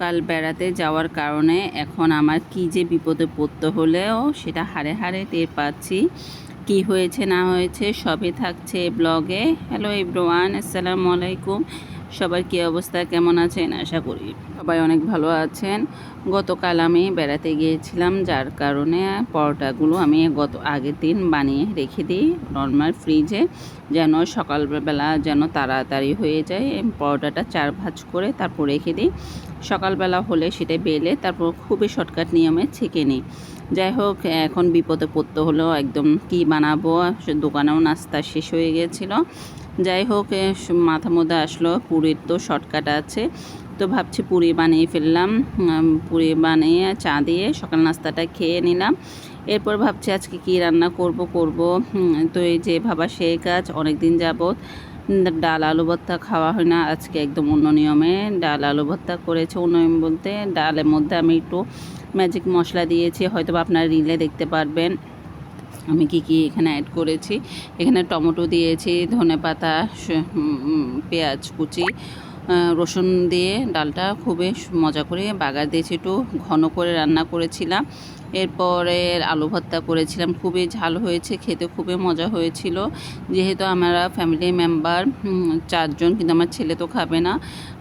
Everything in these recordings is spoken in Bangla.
কাল বেড়াতে যাওয়ার কারণে এখন আমার কি যে বিপদে পড়তে হলেও সেটা হারে হারে টের পাচ্ছি। কি হয়েছে না হয়েছে সবে থাকছে ব্লগে হ্যালো ইব্রোয়ান আসসালামু আলাইকুম সবার কী অবস্থা, কেমন আছেন? আশা করি সবাই অনেক ভালো আছেন। গতকাল আমি বেড়াতে গিয়েছিলাম, যার কারণে পরোটাগুলো আমি গত আগের দিন বানিয়ে রেখে দিই নর্মাল ফ্রিজে, যেন সকালবেলা যেন তাড়াতাড়ি হয়ে যায়। পরোটাটা চার ভাজ করে তারপর রেখে দিই। সকালবেলা হলে সেটা বেলে তারপর খুবই শর্টকাট নিয়মে ছেঁকে নিই। যাই হোক, এখন বিপদে পড়তে হলো একদম কি বানাবো? দোকানেও নাস্তা শেষ হয়ে গিয়েছিল। যাই হোক মাথা মধ্যে আসলো। পুরীর তো শর্টকাট আছে। তো ভাবছি পুরি বানিয়ে ফেললাম। পুরি বানিয়ে চা দিয়ে সকাল নাস্তাটা খেয়ে নিলাম। এরপর ভাবছি আজকে কি রান্না করব করব। তো এই যে ভাবা সেই কাজ অনেক দিন যাবৎ ডাল আলু ভর্তা খাওয়া হয় না। আজকে একদম অন্য নিয়মে ডাল আলু ভর্তা করেছে অন্য নিয়ম বলতে। ডালের মধ্যে আমি একটু ম্যাজিক মশলা দিয়েছি। হয়তো আপনারা রিলে দেখতে পারবেন। আমি কি কি এখানে অ্যাড করেছি? এখানে টমেটো দিয়েছি, ধনে পাতা পেঁয়াজ কুচি রসুন দিয়ে ডালটা খুবই মজা করে বাগার দিয়েছি একটু ঘন করে রান্না করেছিলাম। এরপরে আলু ভর্তা করেছিলাম, খুবই ঝাল হয়েছে, খেতে খুবই মজা হয়েছিল। যেহেতু আমরা ফ্যামিলি মেম্বার চারজন, কিন্তু আমার ছেলে তো খাবে না,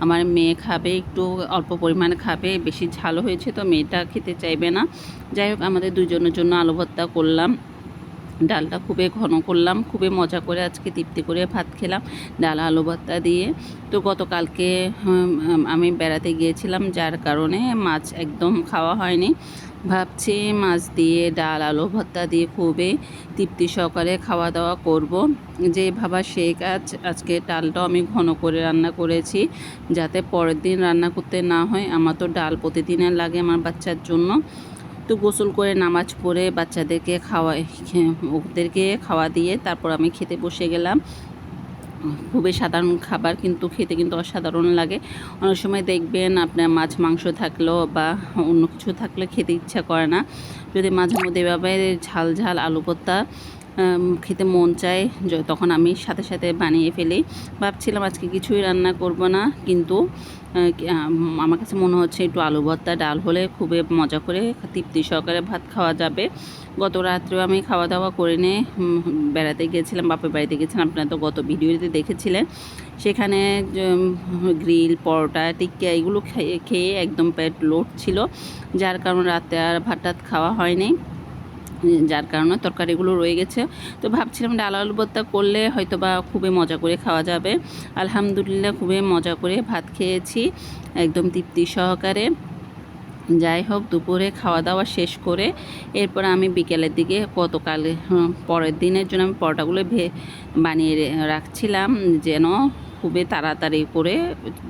আমার মেয়ে খাবে, একটু অল্প পরিমাণে খাবে, বেশি ঝাল হয়েছে তো মেয়েটা খেতে চাইবে না। যাই হোক, আমাদের দুজনের জন্য আলু ভর্তা করলাম। ডালটা খুবই ঘন করলাম, খুবই মজা করে আজকে তৃপ্তি করে ভাত খেলাম ডাল, আলু ভর্তা দিয়ে। তো গতকালকে আমি বেড়াতে গিয়েছিলাম যার কারণে মাছ একদম খাওয়া হয়নি। ভাবছি মাছ দিয়ে ডাল, আলু ভর্তা দিয়ে খুবই তৃপ্তি সহকারে খাওয়া দাওয়া করব। যে ভাবা সেই কাজ, আজকে ডালটাও আমি ঘন করে রান্না করেছি যাতে পরের দিন রান্না করতে না হয়, আমার তো ডাল প্রতিদিনের লাগে আমার বাচ্চার জন্য। তো গোসল করে, নামাজ পড়ে বাচ্চাদেরকে খাওয়া, ওদেরকে খাওয়া দিয়ে তারপর আমি খেতে বসে গেলাম। খুবই সাধারণ খাবার কিন্তু খেতে কিন্তু অসাধারণ লাগে। অনেক সময় দেখবেন আপনার মাছ, মাংস থাকল বা অন্য কিছু থাকলে খেতে ইচ্ছা করে না। যদি মাঝে মধ্যে এভাবে ঝাল ঝাল আলু ভর্তা খেতে মন চায় তখন আমি সাথে সাথে বানিয়ে ফেলি। ভাবছিলাম আজকে কিছুই রান্না করব না, কিন্তু আমার কাছে মনে হচ্ছে একটু আলু ভর্তা, ডাল হলে খুবই মজা করে তৃপ্তি সহকারে ভাত খাওয়া যাবে। গত রাত্রেও আমি খাওয়া দাওয়া করে নিয়ে বেড়াতে গিয়েছিলাম, বাপের বাড়িতে গেছিলাম আপনারা তো গত ভিডিওতে দেখেছিলেন। সেখানে গ্রিল, পরোটা, টিক্কা এগুলো খেয়ে একদম পেট লোড ছিল, যার কারণে রাতে আর ভাত টাত খাওয়া হয়নি। যার কারণে তরকারিগুলো রয়ে গেছে। তো ভাবছিলাম ডাল আলু ভর্তা করলে হয়তো বা খুবই মজা করে খাওয়া যাবে। আলহামদুলিল্লাহ খুবই মজা করে ভাত খেয়েছি, একদম তৃপ্তি সহকারে। যাই হোক, দুপুরে খাওয়া দাওয়া শেষ করে এরপর আমি বিকেলের দিকে গতকাল পরের দিনের জন্য আমি পরোটাগুলো ভে, বানিয়ে রাখছিলাম যেন খুবই তাড়াতাড়ি করে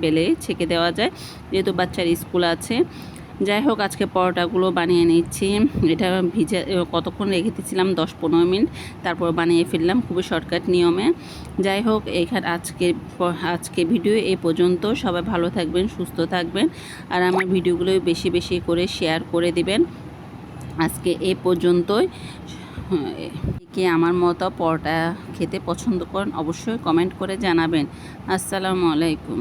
বেলে ছেঁকে দেওয়া যায়। যেহেতু বাচ্চার স্কুল আছে যাই হোক, আজকে পরোটাগুলো বানিয়ে নিচ্ছি। এটা ভিজে কতক্ষণ রেখে দিয়েছিলাম? দশ পনেরো মিনিট। তারপর বানিয়ে ফেললাম খুবই শর্টকাট নিয়মে। যাই হোক এইখানে আজকে আজকে ভিডিও এই পর্যন্ত। সবাই ভালো থাকবেন, সুস্থ থাকবেন। আর আমার ভিডিওগুলো বেশি বেশি করে শেয়ার করে দিবেন। আজকে এ পর্যন্তই। কে আমার মতো পরোটা খেতে পছন্দ করেন, অবশ্যই কমেন্ট করে জানাবেন। আসসালামু আলাইকুম।